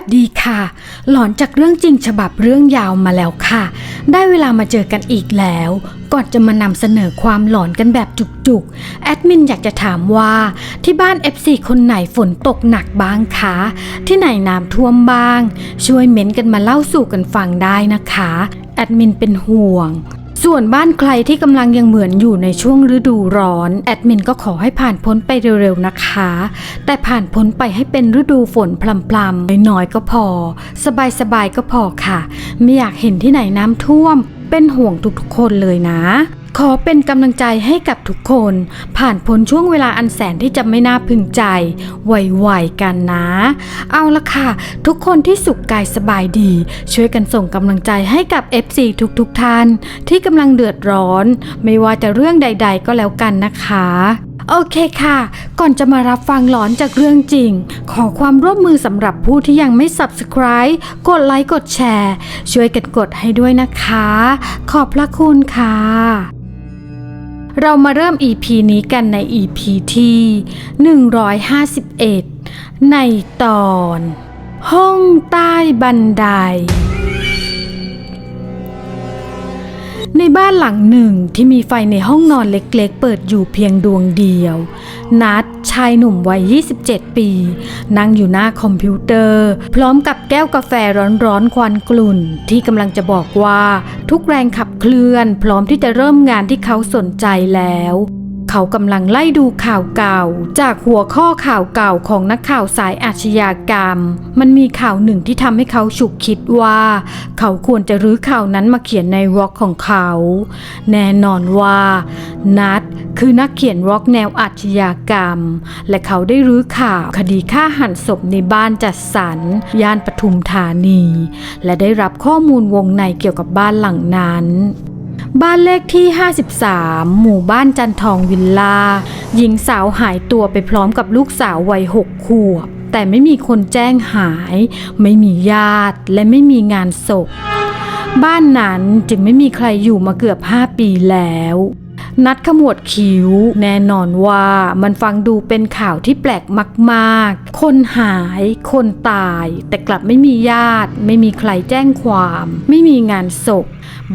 วัสดีค่ะ หลอนจากเรื่องจริงฉบับเรื่องยาวมาแล้วค่ะ ได้เวลามาเจอกันอีกแล้ว ก่อนจะมานำเสนอความหลอนกันแบบจุกๆ แอดมินอยากจะถามว่าที่บ้าน FC คนไหนฝนตกหนักบ้างคะ ที่ไหนน้ำท่วมบ้าง ช่วยเม้นต์กันมาเล่าสู่กันฟังได้นะคะ แอดมินเป็นห่วง ส่วนบ้านใครที่กำลังยังเหมือนอยู่ในช่วงฤดูร้อน แอดมินก็ขอให้ผ่านพ้นไปเร็วๆนะคะ แต่ผ่านพ้นไปให้เป็นฤดูฝนพลำๆน้อยๆก็พอ สบายๆก็พอค่ะ ไม่อยากเห็นที่ไหนน้ำท่วม เป็นห่วงทุกๆคนเลยนะ ขอเป็นกำลังใจให้กับทุกคน ผ่านพ้นช่วงเวลาอันแสนที่จะไม่น่าพึงใจไวๆกันนะ เอาละค่ะ ทุกคนที่สุขกายสบายดี ช่วยกันส่งกำลังใจให้กับ FC ทุกๆทท่าน ที่กำลังเดือดร้อน ไม่ว่าจะเรื่องใด ๆ ก็แล้วกันนะคะโอเคค่ะ ก่อนจะมารับฟังหลอนจากเรื่องจริง ขอความร่วมมือสำหรับผู้ที่ยังไม่ subscribe กดไลค์ กดแชร์ ช่วยกันกดให้ด้วยนะคะ ขอบพระคุณค่ะ เรามาเริ่ม EP นี้กันใน EP ที่ 151 ในตอน ห้องใต้บันได ในบ้านหลังหนึ่งที่มีไฟในห้องนอนเล็กๆ เปิดอยู่เพียงดวงเดียว นัดชายหนุ่มวัย 27 ปี นั่งอยู่หน้าคอมพิวเตอร์ พร้อมกับแก้วกาแฟร้อนๆ ควันกลุ่น ที่กำลังจะบอกว่า ทุกแรงขับเคลื่อน พร้อมที่จะเริ่มงานที่เขาสนใจแล้ว เขากำลังไล่ดูข่าวเก่า จากหัวข้อข่าวเก่าของนักข่าวสายอาชญากรรม มันมีข่าวหนึ่งที่ทำให้เขาฉุกคิดว่า เขาควรจะรื้อข่าวนั้นมาเขียนในร็อกของเขา แน่นอนว่า นัดคือนักเขียนร็อกแนวอาชญากรรม และเขาได้รื้อข่าวคดีฆ่าหันศพในบ้านจัดสรรย่านปทุมธานี และได้รับข้อมูลวงในเกี่ยวกับบ้านหลังนั้น บ้านเลขที่ 53 หมู่บ้านจันทองวิลล่า หญิงสาวหายตัวไปพร้อมกับลูกสาววัยหกขวบ แต่ไม่มีคนแจ้งหาย ไม่มีญาติ และไม่มีงานศพ บ้านนั้นจึงไม่มีใครอยู่มาเกือบ 5 ปีแล้ว นัดขมวดคิ้ว แน่นอนว่ามันฟังดูเป็นข่าวที่แปลกมากๆ คนหาย คนตาย แต่กลับไม่มีญาติ ไม่มีใครแจ้งความ ไม่มีงานศพ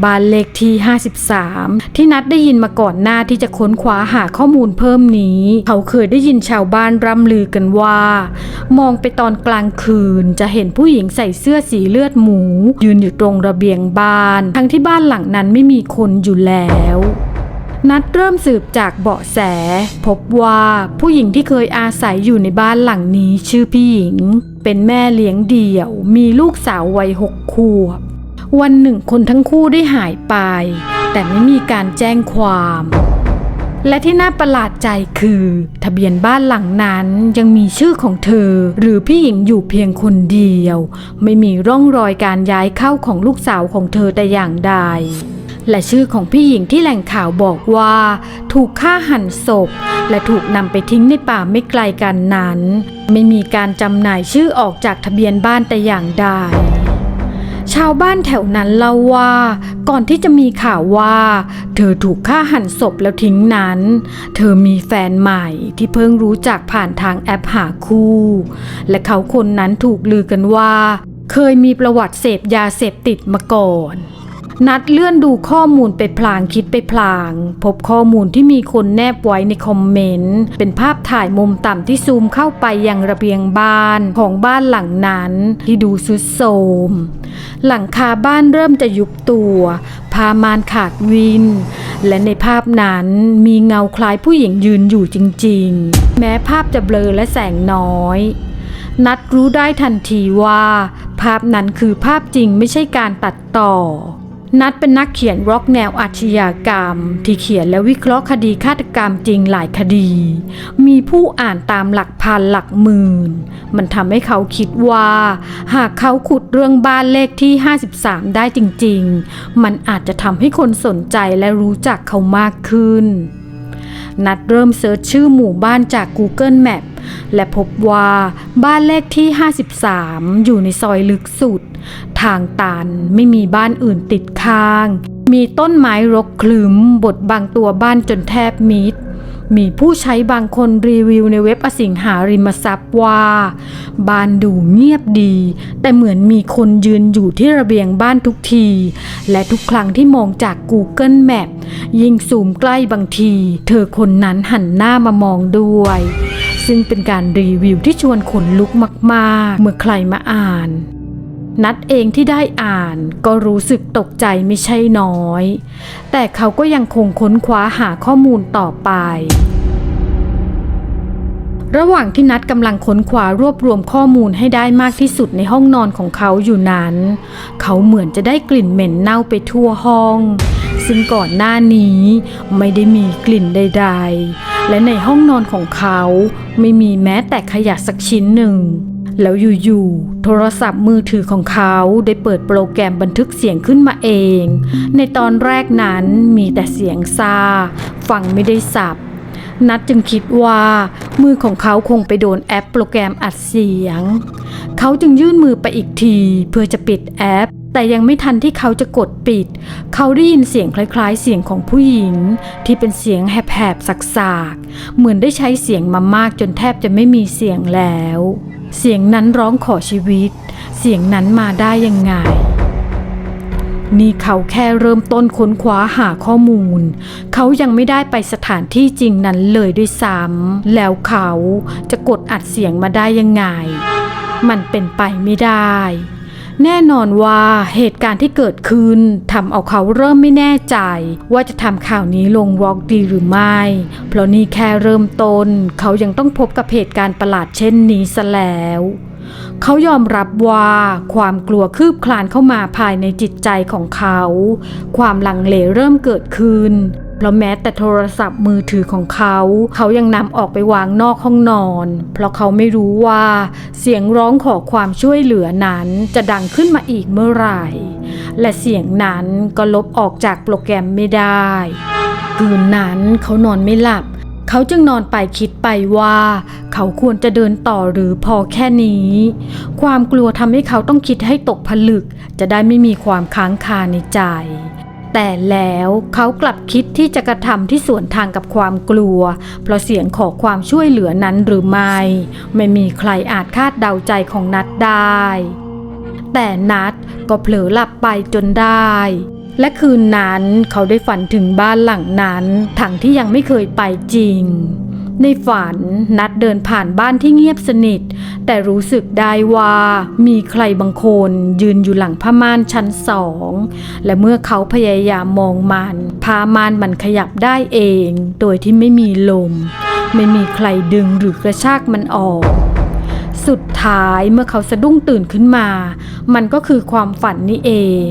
บ้านเลขที่ 53 ที่นัดได้ยินมาก่อนหน้าที่จะค้นคว้าหาข้อมูลเพิ่มนี้ เขาเคยได้ยินชาวบ้านร่ำลือกันว่า มองไปตอนกลางคืนจะเห็นผู้หญิงใส่เสื้อสีเลือดหมู ยืนอยู่ตรงระเบียงบ้าน ทั้งที่บ้านหลังนั้นไม่มีคนอยู่แล้ว นัดเริ่มสืบจากเบาะแส พบว่าผู้หญิงที่เคยอาศัยอยู่ในบ้านหลังนี้ชื่อพี่หญิง เป็นแม่เลี้ยงเดี่ยว มีลูกสาววัยหกขวบ วันหนึ่งคนทั้งคู่ได้หายไป แต่ไม่มีการแจ้งความ และที่น่าประหลาดใจคือ ทะเบียนบ้านหลังนั้นยังมีชื่อของเธอ หรือพี่หญิงอยู่เพียงคนเดียว ไม่มีร่องรอยการย้ายเข้าของลูกสาวของเธอแต่อย่างใด และชื่อของพี่หญิงที่แหล่งข่าวบอกว่า ถูกฆ่าหันศพ และถูกนำไปทิ้งในป่าไม่ไกลกันนั้น ไม่มีการจำหน่ายชื่อออกจากทะเบียนบ้านแต่อย่างใดชาวบ้านแถวนั้นเล่าว่า ก่อนที่จะมีข่าวว่า เธอถูกฆ่าหันศพแล้วทิ้งนั้น เธอมีแฟนใหม่ที่เพิ่งรู้จักผ่านทางแอปหาคู่ และเขาคนนั้นถูกลือกันว่า เคยมีประวัติเสพยาเสพติดมาก่อน นัดเลื่อนดูข้อมูลไปพลางคิดไปพลาง พบข้อมูลที่มีคนแนบไว้ในคอมเมนต์ เป็นภาพถ่ายมุมต่ำที่ซูมเข้าไปยังระเบียงบ้านของบ้านหลังนั้น ที่ดูสุดโทรมหลังคาบ้านเริ่มจะยุบตัวผ้ามานขาดวิน และในภาพนั้นมีเงาคล้ายผู้หญิงยืนอยู่จริง ๆ แม้ภาพจะเบลอและแสงน้อย นัดรู้ได้ทันทีว่า ภาพนั้นคือภาพจริงไม่ใช่การตัดต่อ นัดเป็นนักเขียนร็อกแนวอาชญากรรม ที่เขียนและวิเคราะห์คดีฆาตกรรมจริงหลายคดี มีผู้อ่านตามหลักพันหลักหมื่น มันทำให้เขาคิดว่า หากเขาขุดเรื่องบ้านเลขที่ 53 ได้จริง ๆ มันอาจจะทำให้คนสนใจและรู้จักเขามากขึ้น นัดเริ่มเซิร์ชชื่อหมู่บ้านจาก Google Map และพบว่าบ้านเลขที่ 53 อยู่ในซอยลึกสุด ทางตันไม่มีบ้านอื่นติดข้าง มีต้นไม้รกคลึ้มบดบังตัวบ้านจนแทบมิด มีผู้ใช้บางคนรีวิวในเว็บอสิงหาริมทรัพย์ว่า บ้านดูเงียบดี แต่เหมือนมีคนยืนอยู่ที่ระเบียงบ้านทุกที และทุกครั้งที่มองจาก Google Map ยิ่งซูมใกล้บางที เธอคนนั้นหันหน้ามามองด้วย ซึ่งเป็นการรีวิวที่ชวนขนลุกมาก ๆ เมื่อใครมาอ่าน นัดเองที่ได้อ่านก็รู้สึกตกใจไม่ใช่น้อย แต่เขาก็ยังคงค้นคว้าหาข้อมูลต่อไป ระหว่างที่นัดกำลังค้นคว้ารวบรวมข้อมูลให้ได้มากที่สุดในห้องนอนของเขาอยู่นั้น เขาเหมือนจะได้กลิ่นเหม็นเน่าไปทั่วห้อง ซึ่งก่อนหน้านี้ไม่ได้มีกลิ่นใด ๆ และในห้องนอนของเขาไม่มีแม้แต่ขยะสักชิ้นหนึ่ง แล้วอยู่ๆ โทรศัพท์มือถือของเขาได้เปิดโปรแกรมบันทึกเสียงขึ้นมาเอง ในตอนแรกนั้นมีแต่เสียงซา ฟังไม่ได้สับ นัดจึงคิดว่า มือของเขาคงไปโดนแอปโปรแกรมอัดเสียง เขาจึงยื่นมือไปอีกทีเพื่อจะปิดแอป แต่ยังไม่ทันที่เขาจะกดปิด เขาได้ยินเสียงคล้ายๆ เสียงของผู้หญิง ที่เป็นเสียงแหบๆสักๆ เหมือนได้ใช้เสียงมามากจนแทบจะไม่มีเสียงแล้ว เสียงนั้นร้องขอชีวิต เสียงนั้นมาได้ยังไง นี่เขาแค่เริ่มต้นค้นคว้าหาข้อมูล เขายังไม่ได้ไปสถานที่จริงนั้นเลยด้วยซ้ำแล้วเขาจะกดอัดเสียงมาได้ยังไง มันเป็นไปไม่ได้ แน่นอนว่าเหตุการณ์ที่เกิดขึ้นทำเอาเขาเริ่มไม่แน่ใจ ว่าจะทำข่าวนี้ลงวอกดีหรือไม่ เพราะนี่แค่เริ่มต้น เขายังต้องพบกับเหตุการณ์ประหลาดเช่นนี้ซะแล้วเขายอมรับว่าความกลัวคืบคลานเข้ามาภายในจิตใจของเขา ความลังเลเริ่มเกิดขึ้น เพราะแม้แต่โทรศัพท์มือถือของเขา เขายังนำออกไปวางนอกห้องนอน เพราะเขาไม่รู้ว่าเสียงร้องขอความช่วยเหลือนั้นจะดังขึ้นมาอีกเมื่อไหร่ และเสียงนั้นก็ลบออกจากโปรแกรมไม่ได้ คืนนั้นเขานอนไม่หลับ เขาจึงนอนไปคิดไปว่า เขาควรจะเดินต่อหรือพอแค่นี้ ความกลัวทำให้เขาต้องคิดให้ตกผลึก จะได้ไม่มีความค้างคาในใจ แต่แล้วเขากลับคิดที่จะกระทำที่สวนทางกับความกลัว เพราะเสียงขอความช่วยเหลือนั้นหรือไม่ ไม่มีใครอาจคาดเดาใจของนัดได้ แต่นัดก็เผลอหลับไปจนได้และคืนนั้นเขาได้ฝันถึงบ้านหลังนั้นทั้งที่ยังไม่เคยไปจริง ในฝันนัดเดินผ่านบ้านที่เงียบสนิท แต่รู้สึกได้ว่ามีใครบางคนยืนอยู่หลังผ้าม่านชั้นสอง และเมื่อเขาพยายามมองมันผ้าม่านมันขยับได้เอง โดยที่ไม่มีลม ไม่มีใครดึงหรือกระชากมันออก สุดท้ายเมื่อเขาสะดุ้งตื่นขึ้นมา มันก็คือความฝันนี่เอง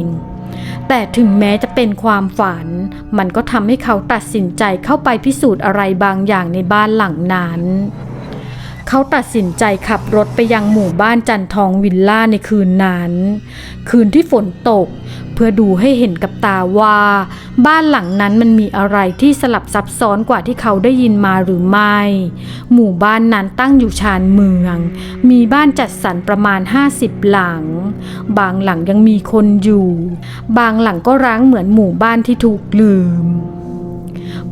แต่ถึงแม้จะเป็นความฝัน มันก็ทำให้เขาตัดสินใจเข้าไปพิสูจน์อะไรบางอย่างในบ้านหลังนั้น เขาตัดสินใจขับรถไปยังหมู่บ้านจันทองวิลล่าในคืนนั้น คืนที่ฝนตก เพื่อดูให้เห็นกับตาว่า บ้านหลังนั้นมันมีอะไรที่สลับซับซ้อนกว่าที่เขาได้ยินมาหรือไม่ หมู่บ้านนั้นตั้งอยู่ชานเมือง มีบ้านจัดสรรประมาณ 50 หลัง บางหลังยังมีคนอยู่ บางหลังก็ร้างเหมือนหมู่บ้านที่ถูกลืม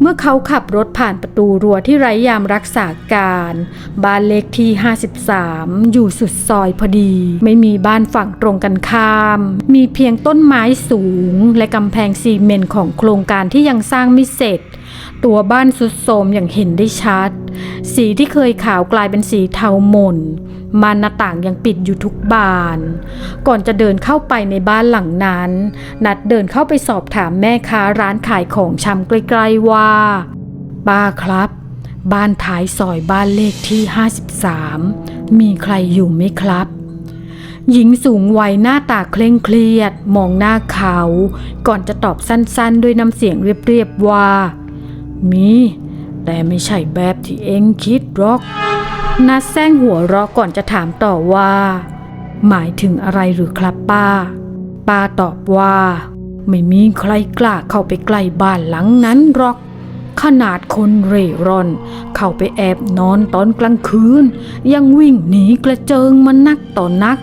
เมื่อเขาขับรถผ่านประตูรั้วที่ไร้ยามรักษาการ บ้านเลขที่ 53 อยู่สุดซอยพอดี ไม่มีบ้านฝั่งตรงกันข้าม มีเพียงต้นไม้สูง และกำแพงซีเมนต์ของโครงการที่ยังสร้างไม่เสร็จ ตัวบ้านสุดโทรมอย่างเห็นได้ชัด สีที่เคยขาวกลายเป็นสีเทาหม่น ม่านหน้าต่างยังปิดอยู่ทุกบาน ก่อนจะเดินเข้าไปในบ้านหลังนั้น นัดเดินเข้าไปสอบถามแม่ค้าร้านขายของชำใกล้ๆว่าป้าครับ บ้านท้ายซอยบ้านเลขที่ 53 มีใครอยู่ไหมครับ หญิงสูงวัยหน้าตาเคร่งเครียด มองหน้าเขา ก่อนจะตอบสั้นๆ ด้วยน้ำเสียงเรียบๆว่า มี แต่ไม่ใช่แบบที่เอ็งคิดหรอก นัดแซงหัวเราะก่อนจะถามต่อว่า หมายถึงอะไรหรือครับป้า ป้าตอบว่า ไม่มีใครกล้าเข้าไปใกล้บ้านหลังนั้นหรอก ขนาดคนเร่ร่อน เข้าไปแอบนอนตอนกลางคืน ยังวิ่งหนีกระเจิงมานักต่อนัก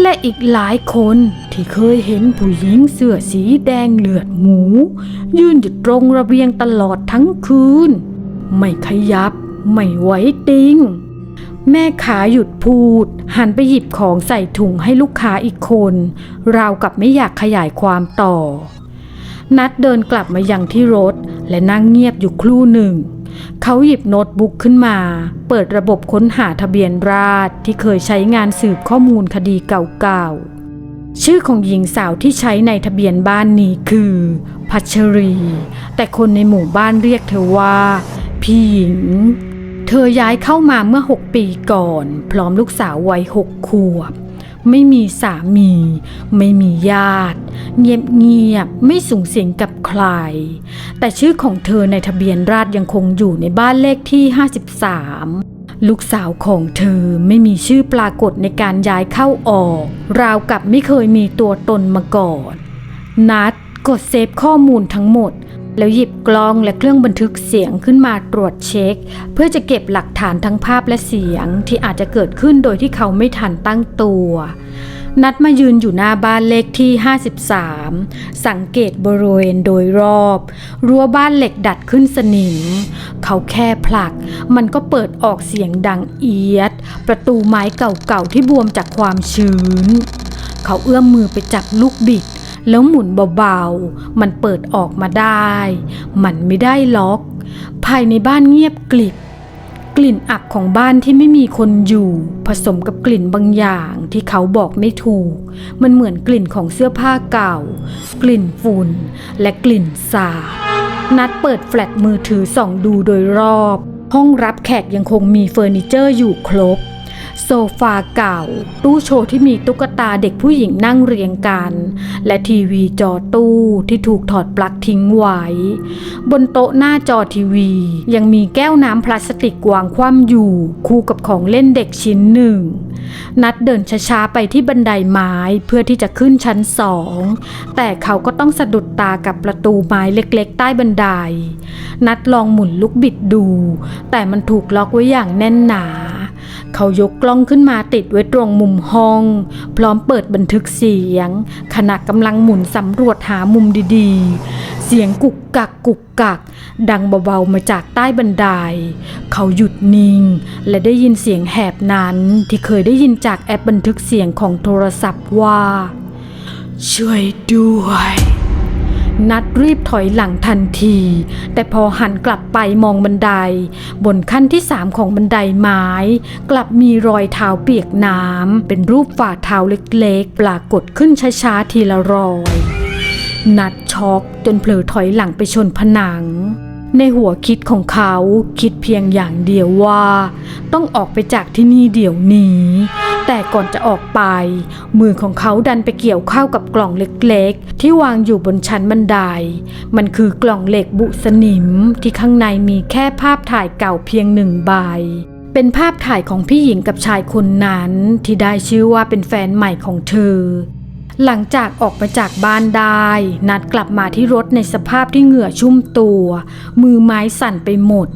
และอีกหลายคนที่เคยเห็นผู้หญิงเสื้อสีแดงเลือดหมู ยืนอยู่ตรงระเบียงตลอดทั้งคืน ไม่ขยับไม่ไหวติง แม่ค้าหยุดพูด หันไปหยิบของใส่ถุงให้ลูกค้าอีกคน ราวกับไม่อยากขยายความต่อ นัดเดินกลับมายังที่รถ และนั่งเงียบอยู่ครู่หนึ่ง เขาหยิบโน้ตบุ๊กขึ้นมา เปิดระบบค้นหาทะเบียนราษที่เคยใช้งานสืบข้อมูลคดีเก่าๆ ชื่อของหญิงสาวที่ใช้ในทะเบียนบ้านนี้คือ พัชรี แต่คนในหมู่บ้านเรียกเธอว่า พี่หญิง เธอย้ายเข้ามาเมื่อ 6 ปีก่อน พร้อมลูกสาววัยหกขวบ ไม่มีสามี ไม่มีญาติ เงียบเงียบไม่สูงเสียงกับใคร แต่ชื่อของเธอในทะเบียนราษยังคงอยู่ในบ้านเลขที่ 53ลูกสาวของเธอไม่มีชื่อปรากฏในการย้ายเข้าออก ราวกับไม่เคยมีตัวตนมาก่อน นัดกดเซฟข้อมูลทั้งหมด แล้วหยิบกล้องและเครื่องบันทึกเสียงขึ้นมาตรวจเช็ค เพื่อจะเก็บหลักฐานทั้งภาพและเสียงที่อาจจะเกิดขึ้นโดยที่เขาไม่ทันตั้งตัว นัดมายืนอยู่หน้าบ้านเลขที่ 53 สังเกตบริเวณโดยรอบ รั้วบ้านเหล็กดัดขึ้นสนิม เขาแค่ผลัก มันก็เปิดออกเสียงดังเอียด ประตูไม้เก่าๆที่บวมจากความชื้น เขาเอื้อมมือไปจับลูกบิด แล้วหมุนเบาๆ มันเปิดออกมาได้ มันไม่ได้ล็อก ภายในบ้านเงียบกลิบ กลิ่นอับของบ้านที่ไม่มีคนอยู่ ผสมกับกลิ่นบางอย่างที่เขาบอกไม่ถูก มันเหมือนกลิ่นของเสื้อผ้าเก่า กลิ่นฝุ่น และกลิ่นสาบนัดเปิดแฟลชมือถือส่องดูโดยรอบ ห้องรับแขกยังคงมีเฟอร์นิเจอร์อยู่ครบ โซฟาเก่า ตู้โชว์ที่มีตุ๊กตาเด็กผู้หญิงนั่งเรียงกัน และทีวีจอตู้ที่ถูกถอดปลั๊กทิ้งไว้ บนโต๊ะหน้าจอทีวี ยังมีแก้วน้ำพลาสติกวางคว่ำอยู่ คู่กับของเล่นเด็กชิ้นหนึ่ง นัดเดินช้าๆไปที่บันไดไม้เพื่อที่จะขึ้นชั้นสอง แต่เขาก็ต้องสะดุดตากับประตูไม้เล็กๆ ใต้บันได นัดลองหมุนลูกบิดดู แต่มันถูกล็อกไว้อย่างแน่นหนา เขายกกล้องขึ้นมาติดไว้ตรงมุมห้อง พร้อมเปิดบันทึกเสียง ขณะกำลังหมุนสำรวจหามุมดีๆ เสียงกุกกักกุกกัก ดังเบาๆมาจากใต้บันได เขาหยุดนิ่ง และได้ยินเสียงแหบนั้นที่เคยได้ยินจากแอปบันทึกเสียงของโทรศัพท์ว่า ช่วยด้วย นัดรีบถอยหลังทันที แต่พอหันกลับไปมองบันได บนขั้นที่สามของบันไดไม้ กลับมีรอยเท้าเปียกน้ำเป็นรูปฝ่าเท้าเล็กๆ ปรากฏขึ้นช้าๆทีละรอย นัดช็อกจนเผลอถอยหลังไปชนผนัง ในหัวคิดของเขาคิดเพียงอย่างเดียวว่า ต้องออกไปจากที่นี่เดี๋ยวนี้ แต่ก่อนจะออกไป มือของเขาดันไปเกี่ยวเข้ากับกล่องเล็กๆ ที่วางอยู่บนชั้นบันได มันคือกล่องเหล็กบุสนิมที่ข้างในมีแค่ภาพถ่ายเก่าเพียงหนึ่งใบเป็นภาพถ่ายของพี่หญิงกับชายคนนั้นที่ได้ชื่อว่าเป็นแฟนใหม่ของเธอ หลังจากออกมาจากบ้านได้ นัดกลับมาที่รถในสภาพที่เหงื่อชุ่มตัว มือไม้สั่นไปหมด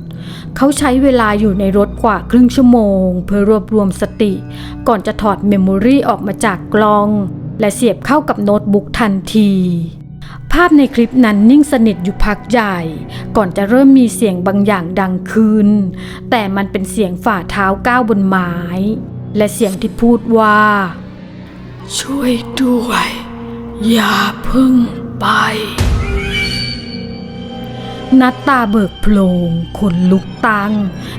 เขาใช้เวลาอยู่ในรถกว่าครึ่งชั่วโมง เพื่อรวบรวมสติ ก่อนจะถอดเมมโมรีออกมาจากกล้อง และเสียบเข้ากับโน้ตบุ๊กทันทีภาพในคลิปนั้นนิ่งสนิทอยู่พักใหญ่ ก่อนจะเริ่มมีเสียงบางอย่างดังขึ้น แต่มันเป็นเสียงฝ่าเท้าก้าวบนไม้ และเสียงที่พูดว่า ช่วยด้วย อย่าพึ่งไป นัดตาเบิกโพลงขนลุกตัง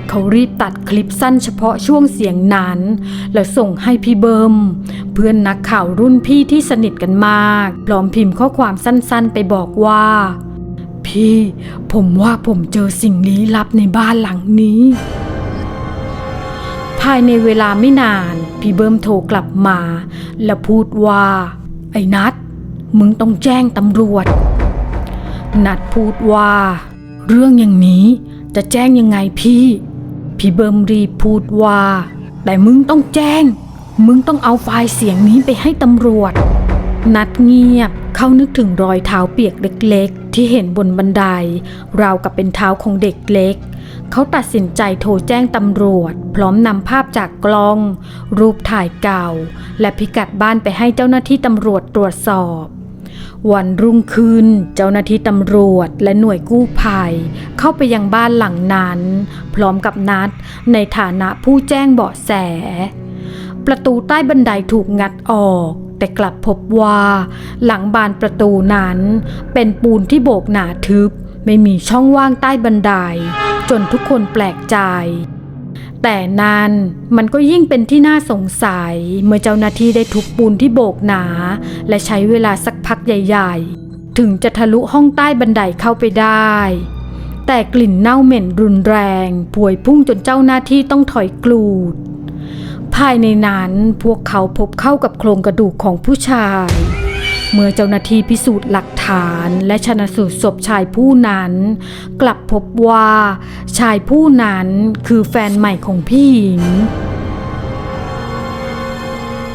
เขารีบตัดคลิปสั้นเฉพาะช่วงเสียงนั้น แล้วส่งให้พี่เบิม เพื่อนนักข่าวรุ่นพี่ที่สนิทกันมากพร้อมพิมพ์ข้อความสั้นๆ ไปบอกว่า พี่ ผมว่าผมเจอสิ่งลี้ลับในบ้านหลังนี้ายในเวลาไม่นาน พี่เบิ้มโทรกลับมา และพูดว่า ไอ้นัดมึงต้องแจ้งตำรวจ นัดพูดว่า เรื่องอย่างนี้จะแจ้งยังไงพี่ พี่เบิ้มรีบพูดว่า แต่มึงต้องแจ้ง มึงต้องเอาไฟล์เสียงนี้ไปให้ตำรวจ นัดเงียบ เขานึกถึงรอยเท้าเปียกเล็กๆ ที่เห็นบนบันได ราวกับเป็นเท้าของเด็กเล็ก เขาตัดสินใจโทรแจ้งตำรวจ พร้อมนำภาพจากกล้อง รูปถ่ายเก่า และพิกัดบ้านไปให้เจ้าหน้าที่ตำรวจตรวจสอบ วันรุ่งขึ้น เจ้าหน้าที่ตำรวจและหน่วยกู้ภัย เข้าไปยังบ้านหลังนั้น พร้อมกับนัดในฐานะผู้แจ้งเบาะแส ประตูใต้บันไดถูกงัดออก แต่กลับพบว่าหลังบานประตูนั้น เป็นปูนที่โบกหนาทึบ ไม่มีช่องว่างใต้บันได จนทุกคนแปลกใจ แต่นั้นมันก็ยิ่งเป็นที่น่าสงสัยเมื่อเจ้าหน้าที่ได้ทุบปูนที่โบกหนา และใช้เวลาสักพักใหญ่ ๆ ถึงจะทะลุห้องใต้บันไดเข้าไปได้แต่กลิ่นเน่าเหม็นรุนแรงพวยพุ่งจนเจ้าหน้าที่ต้องถอยกลูด ภายในนั้นพวกเขาพบเข้ากับโครงกระดูกของผู้ชาย เมื่อเจ้าหน้าที่พิสูจน์หลักฐานและชนะสูตรศพชายผู้นั้น กลับพบว่าชายผู้นั้นคือแฟนใหม่ของพี่หญิง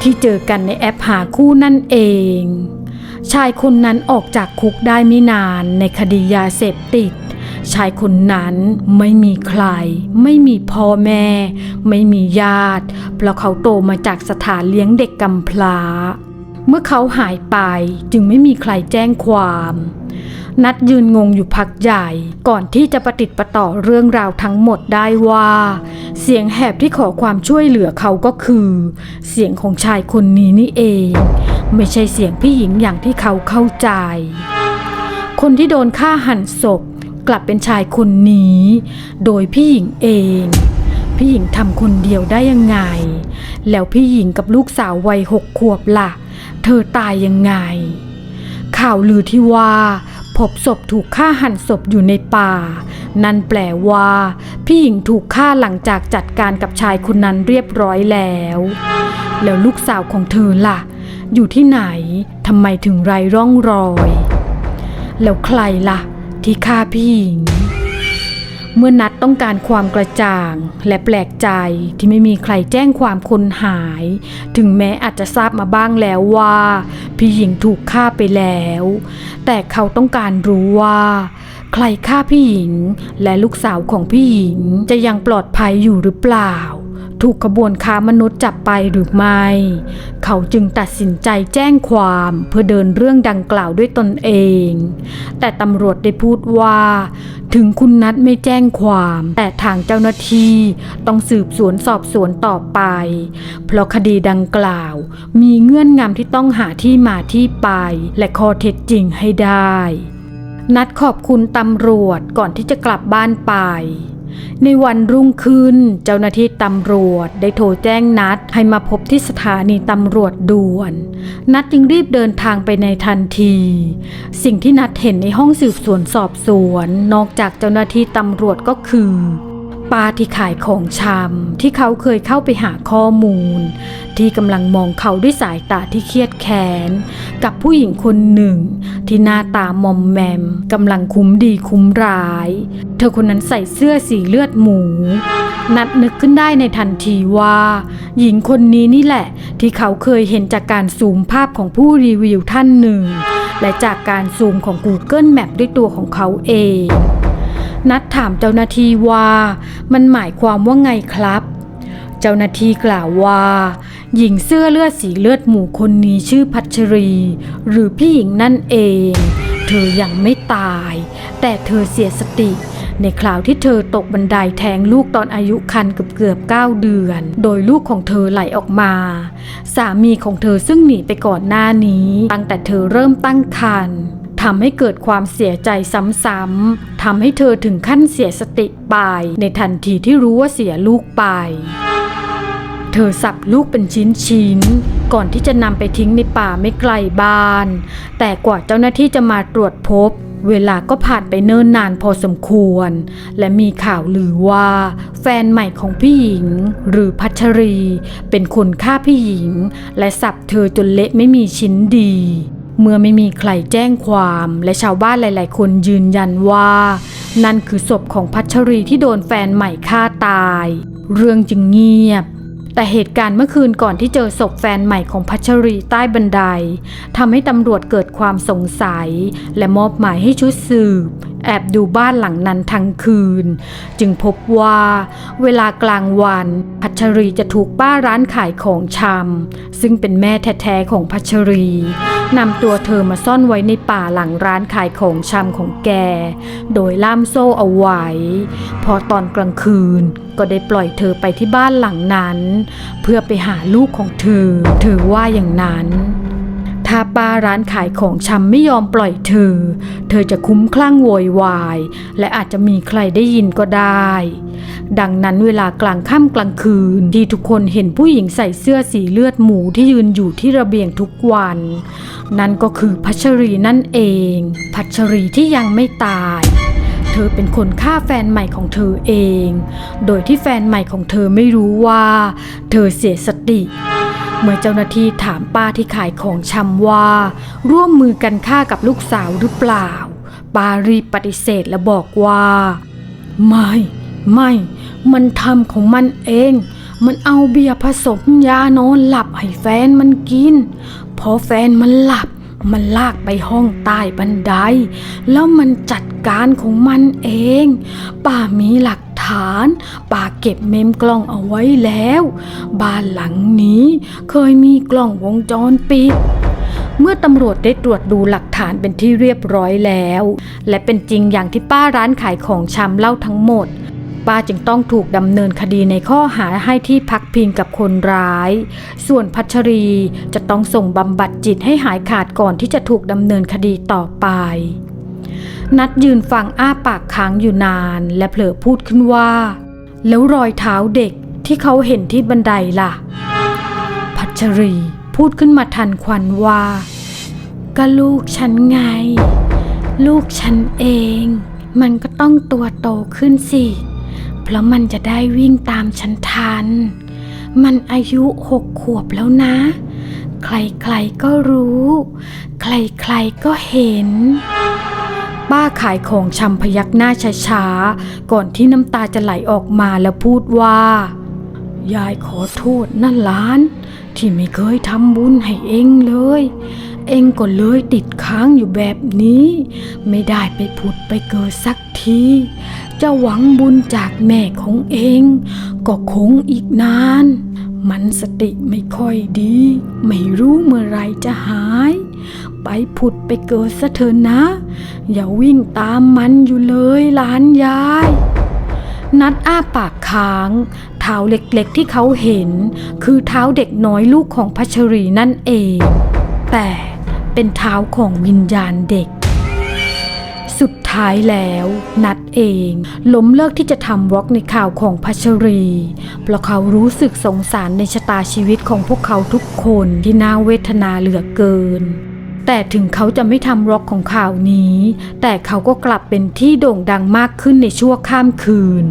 ที่เจอกันในแอปหาคู่นั่นเอง ชายคนนั้นออกจากคุกได้ไม่นานในคดียาเสพติด ชายคนนั้นไม่มีใคร ไม่มีพ่อแม่ ไม่มีญาติ เพราะเขาโตมาจากสถานเลี้ยงเด็กกำพร้า เมื่อเขาหายไปจึงไม่มีใครแจ้งความนัดยืนงงอยู่พักใหญ่ก่อนที่จะประติดประต่อเรื่องราวทั้งหมดได้ว่า เสียงแหบที่ขอความช่วยเหลือเขาก็คือ เสียงของชายคนนี้นี่เอง ไม่ใช่เสียงพี่หญิงอย่างที่เขาเข้าใจ คนที่โดนฆ่าหันศพ กลับเป็นชายคนนี้ โดยพี่หญิงเอง พี่หญิงทำคนเดียวได้ยังไง แล้วพี่หญิงกับลูกสาววัยหกขวบล่ะ เธอตายยังไง ข่าวลือที่ว่าพบศพถูกฆ่าหันศพอยู่ในป่า นั่นแปลว่า พี่หญิงถูกฆ่าหลังจากจัดการกับชายคนนั้นเรียบร้อยแล้ว แล้วลูกสาวของเธอล่ะ อยู่ที่ไหนทำไมถึงไร้ร่องรอย แล้วใครล่ะ ที่ฆ่าพี่หญิง เมื่อนัดต้องการความกระจ่างและแปลกใจที่ไม่มีใครแจ้งความคนหาย ถึงแม้อาจจะทราบมาบ้างแล้วว่า พี่หญิงถูกฆ่าไปแล้ว แต่เขาต้องการรู้ว่า ใครฆ่าพี่หญิง และลูกสาวของพี่หญิงจะยังปลอดภัยอยู่หรือเปล่า ถูกขบวนค้ามนุษย์จับไปหรือไม่ เขาจึงตัดสินใจแจ้งความเพื่อเดินเรื่องดังกล่าวด้วยตนเอง แต่ตำรวจได้พูดว่า ถึงคุณนัดไม่แจ้งความ แต่ทางเจ้าหน้าที่ต้องสืบสวนสอบสวนต่อไป เพราะคดีดังกล่าว มีเงื่อนงำที่ต้องหาที่มาที่ไป และข้อเท็จจริงให้ได้ นัดขอบคุณตำรวจก่อนที่จะกลับบ้านไป ในวันรุ่งขึ้น เจ้าหน้าที่ตำรวจได้โทรแจ้งนัดให้มาพบที่สถานีตำรวจด่วน นัดจึงรีบเดินทางไปในทันที สิ่งที่นัดเห็นในห้องสืบสวนสอบสวน นอกจากเจ้าหน้าที่ตำรวจก็คือ ป้าที่ขายของชำที่เขาเคยเข้าไปหาข้อมูล ที่กำลังมองเขาด้วยสายตาที่เครียดแค้น กับผู้หญิงคนหนึ่ง ที่หน้าตามอมแมมกำลังคุ้มดีคุ้มร้าย เธอคนนั้นใส่เสื้อสีเลือดหมู นัดนึกขึ้นได้ในทันทีว่า หญิงคนนี้นี่แหละ ที่เขาเคยเห็นจากการซูมภาพของผู้รีวิวท่านหนึ่ง และจากการซูมของ Google Map ด้วยตัวของเขาเอง นัดถามเจ้าหน้าที่ว่า มันหมายความว่าไงครับ เจ้าหน้าที่กล่าวว่า หญิงเสื้อเลือดสีเลือดหมูคนนี้ชื่อพัชรี หรือพี่หญิงนั่นเอง เธอยังไม่ตาย แต่เธอเสียสติในคราวที่เธอตกบันไดแทงลูกตอนอายุคันเกือบเกือบเก้าเดือน โดยลูกของเธอไหลออกมา สามีของเธอซึ่งหนีไปก่อนหน้านี้ ตั้งแต่เธอเริ่มตั้งครรภ์ ทำให้เกิดความเสียใจซ้ำๆทำให้เธอถึงขั้นเสียสติไปในทันทีที่รู้ว่าเสียลูกไป เธอสับลูกเป็นชิ้นๆ ก่อนที่จะนำไปทิ้งในป่าไม่ไกลบ้าน แต่กว่าเจ้าหน้าที่จะมาตรวจพบเวลาก็ผ่านไปเนิ่นนานพอสมควร และมีข่าวลือว่า แฟนใหม่ของพี่หญิง หรือพัชรี เป็นคนฆ่าพี่หญิง และสับเธอจนเละไม่มีชิ้นดี เมื่อไม่มีใครแจ้งความและชาวบ้านหลาย ๆ คนยืนยันว่า นั่นคือศพของพัชรีที่โดนแฟนใหม่ฆ่าตาย เรื่องจึงเงียบ แต่เหตุการณ์เมื่อคืนก่อนที่เจอศพแฟนใหม่ของพัชรีใต้บันไดทำให้ตำรวจเกิดความสงสัย และมอบหมายให้ชุดสืบ แอบดูบ้านหลังนั้นทั้งคืน จึงพบว่าเวลากลางวันพัชรีจะถูกป้าร้านขายของชำซึ่งเป็นแม่แท้ๆของพัชรีนำตัวเธอมาซ่อนไว้ในป่าหลังร้านขายของชำของแก โดยล่ามโซ่เอาไว้ พอตอนกลางคืนก็ได้ปล่อยเธอไปที่บ้านหลังนั้น เพื่อไปหาลูกของเธอ เธอว่าอย่างนั้น ถ้าป้าร้านขายของชำไม่ยอมปล่อยเธอ เธอจะคุ้มคลั่งโวยวาย และอาจจะมีใครได้ยินก็ได้ ดังนั้นเวลากลางค่ำกลางคืนที่ทุกคนเห็นผู้หญิงใส่เสื้อสีเลือดหมูที่ยืนอยู่ที่ระเบียงทุกวัน นั่นก็คือพัชรีนั่นเอง พัชรีที่ยังไม่ตายเธอเป็นคนฆ่าแฟนใหม่ของเธอเอง โดยที่แฟนใหม่ของเธอไม่รู้ว่า เธอเสียสติ เมื่อเจ้าหน้าที่ถามป้าที่ขายของชำว่า ร่วมมือกันฆ่ากับลูกสาวหรือเปล่า ป้ารีบปฏิเสธและบอกว่า ไม่ ไม่ มันทำของมันเอง มันเอาเบียร์ผสมยานอนหลับให้แฟนมันกิน พอแฟนมันหลับมันลากไปห้องใต้บันได แล้วมันจัดการของมันเอง ป้ามีหลัก ฐานป้าเก็บเมมกล้องเอาไว้แล้ว บ้านหลังนี้เคยมีกล้องวงจรปิดเมื่อตำรวจได้ตรวจดูหลักฐานเป็นที่เรียบร้อยแล้ว และเป็นจริงอย่างที่ป้าร้านขายของชำเล่าทั้งหมด ป้าจึงต้องถูกดำเนินคดีในข้อหาให้ที่พักพิงกับคนร้าย ส่วนพัชรีจะต้องส่งบำบัดจิตให้หายขาดก่อนที่จะถูกดำเนินคดีต่อไป นัดยืนฟังอ้าปากค้างอยู่นาน และเผลอพูดขึ้นว่า แล้วรอยเท้าเด็กที่เขาเห็นที่บันไดล่ะ พัชรีพูดขึ้นมาทันควันว่าก็ลูกฉันไง ลูกฉันเอง มันก็ต้องตัวโตขึ้นสิ เพราะมันจะได้วิ่งตามฉันทัน มันอายุหกขวบแล้วนะ ใครๆก็รู้ ใครๆก็เห็น ป้าขายของชำพยักหน้าช้าๆ ก่อนที่น้ำตาจะไหลออกมาแล้วพูดว่า ยายขอโทษนะหลาน ที่ไม่เคยทำบุญให้เองเลย เองก็เลยติดค้างอยู่แบบนี้ ไม่ได้ไปผุดไปเกิดสักที จะหวังบุญจากแม่ของเอง ก็คงอีกนาน มันสติไม่ค่อยดี ไม่รู้เมื่อไรจะหาย ไปผุดไปเกิดซะเถอะนะ อย่าวิ่งตามมันอยู่เลยหลานยาย นัดอ้าปากค้าง เท้าเล็กๆที่เขาเห็น คือเท้าเด็กน้อยลูกของพัชรีนั่นเอง แต่เป็นเท้าของวิญญาณเด็ก สุดท้ายแล้ว นัดเองล้มเลิกที่จะทำวอล์กในข่าวของพัชรี เพราะเขารู้สึกสงสารในชะตาชีวิตของพวกเขาทุกคนที่น่าเวทนาเหลือเกิน แต่ถึงเขาจะไม่ทำร็อกของข่าวนี้ แต่เขาก็กลับเป็นที่โด่งดังมากขึ้นในชั่วข้ามคืน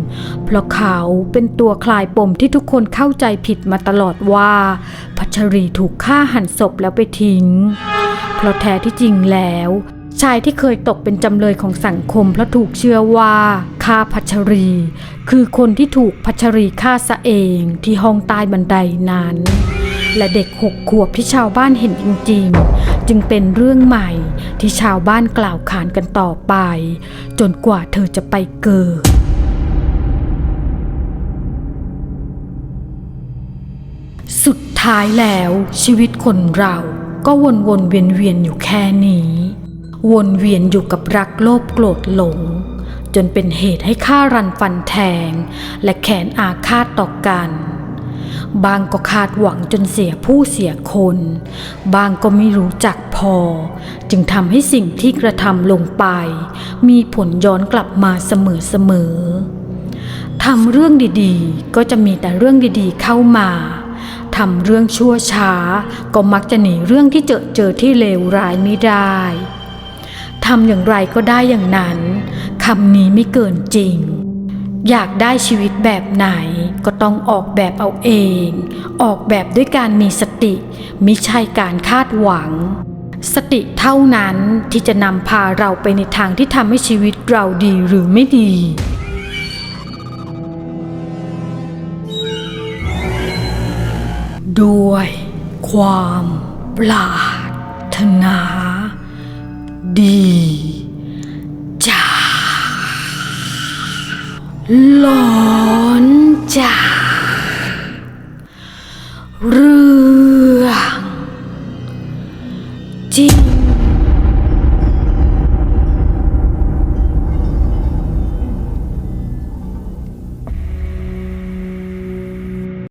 เพราะเขาเป็นตัวคลายปมที่ทุกคนเข้าใจผิดมาตลอดว่า พัชรีถูกฆ่าหันศพแล้วไปทิ้ง เพราะแท้ที่จริงแล้วชายที่เคยตกเป็นจำเลยของสังคมเพราะถูกเชื่อว่าฆ่าพัชรี คือคนที่ถูกพัชรีฆ่าซะเองที่ห้องใต้บันไดนั้น และเด็กหกขวบที่ชาวบ้านเห็นจริงๆ จึงเป็นเรื่องใหม่ที่ชาวบ้านกล่าวขานกันต่อไป จนกว่าเธอจะไปเกิดสุดท้ายแล้วชีวิตคนเราก็วนวนเวียนเวียนอยู่แค่นี้ วนเวียนอยู่กับรักโลภโกรธหลง จนเป็นเหตุให้ฆ่ารันฟันแทง และแขนอาฆาตต่อกัน บางก็คาดหวังจนเสียผู้เสียคน บางก็ไม่รู้จักพอ จึงทำให้สิ่งที่กระทำลงไป มีผลย้อนกลับมาเสมอๆทำเรื่องดีๆ ก็จะมีแต่เรื่องดีๆเข้ามาทำเรื่องชั่วช้า ก็มักจะหนีเรื่องที่เจอเจอที่เลวร้ายไม่ได้ทำอย่างไรก็ได้อย่างนั้นคำนี้ไม่เกินจริง อยากได้ชีวิตแบบไหน ก็ต้องออกแบบเอาเอง ออกแบบด้วยการมีสติ มิใช่การคาดหวัง สติเท่านั้นที่จะนำพาเราไปในทางที่ทำให้ชีวิตเราดีหรือไม่ดีด้วย ความปรารถนา ดี หลอนจากเรื่องจริง